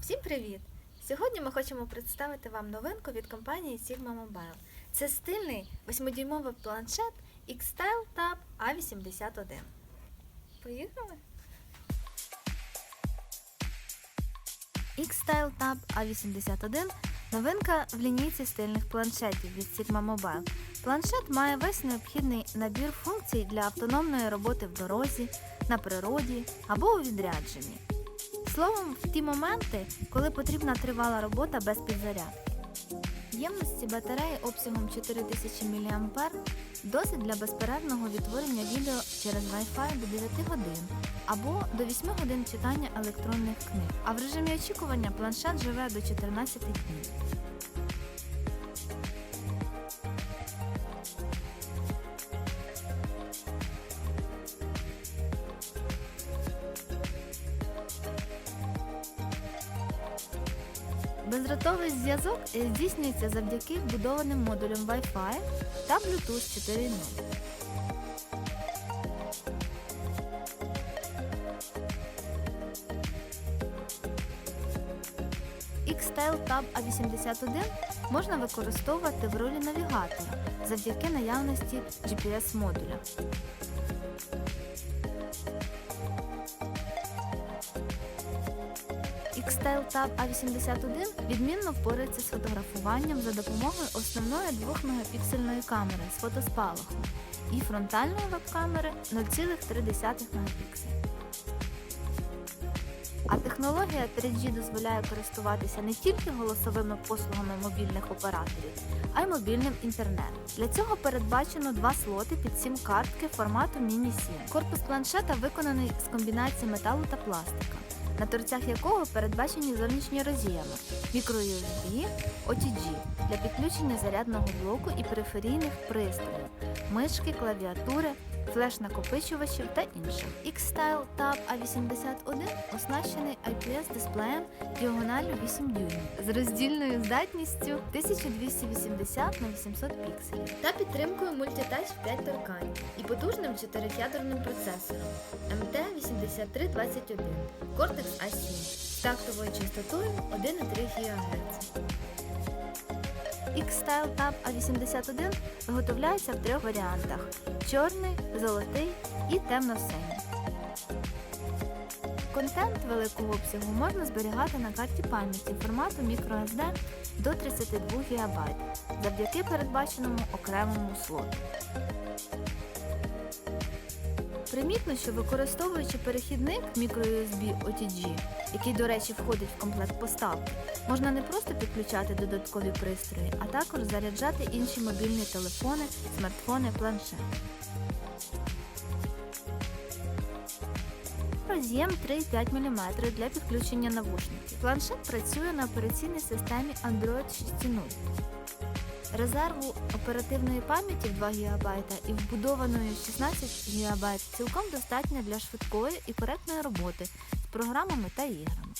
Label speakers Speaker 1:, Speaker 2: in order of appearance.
Speaker 1: Всім привіт! Сьогодні ми хочемо представити вам новинку від компанії Sigma Mobile. Це стильний 8-дюймовий планшет X-Style Tab A81. Поїхали? X-Style Tab A81 новинка в лінійці стильних планшетів від Sigma Mobile. Планшет має весь необхідний набір функцій для автономної роботи в дорозі, на природі або у відрядженні. Словом, в ті моменти, коли потрібна тривала робота без підзарядки. Ємності батареї обсягом 4000 мА досить для безперервного відтворення відео через Wi-Fi до 9 годин або до 8 годин читання електронних книг. А в режимі очікування планшет живе до 14 днів. Бездротовий зв'язок е, здійснюється завдяки вбудованим модулям Wi-Fi та Bluetooth 4.0. X-Style Tab A81 можна використовувати в ролі навігатора завдяки наявності GPS-модуля. X-Style Tab A81 відмінно впорається з фотографуванням за допомогою основної 2-мегапіксельної камери з фотоспалахом і фронтальної веб-камери 0,3 мегапікселя. А технологія 3G дозволяє користуватися не тільки голосовими послугами мобільних операторів, а й мобільним інтернетом. Для цього передбачено два слоти під сім-картки формату Mini-SIM. Корпус планшета виконаний з комбінації металу та пластика, на торцях якого передбачені зовнішні роз'єми USB, OTG для підключення зарядного блоку і периферійних пристроїв, мишки, клавіатури, флеш-накопичувачів та інших. X-Style Tab A81 оснащений IPS-дисплеєм діагоналлю 8 дюймів з роздільною здатністю 1280 на 800 пікселів та підтримкою мультитач в 5 торкань і потужним 4-ядерним процесором MT8321 Cortex A7 з тактовою частотою 1,3 ГГц. X-Style Tab A81 виготовляється в трьох варіантах: чорний, золотий і темно-синій. Контент великого обсягу можна зберігати на карті пам'яті формату microSD до 32 ГБ завдяки передбаченому окремому слоту. Примітно, що використовуючи перехідник microUSB OTG, який, до речі, входить в комплект поставки, можна не просто підключати додаткові пристрої, а також заряджати інші мобільні телефони, смартфони, планшети. Роз'єм 3,5 мм для підключення навушників. Планшет працює на операційній системі Android 6.0. Резерву оперативної пам'яті в 2 ГБ і вбудованої 16 ГБ цілком достатньо для швидкої і коректної роботи з програмами та іграми.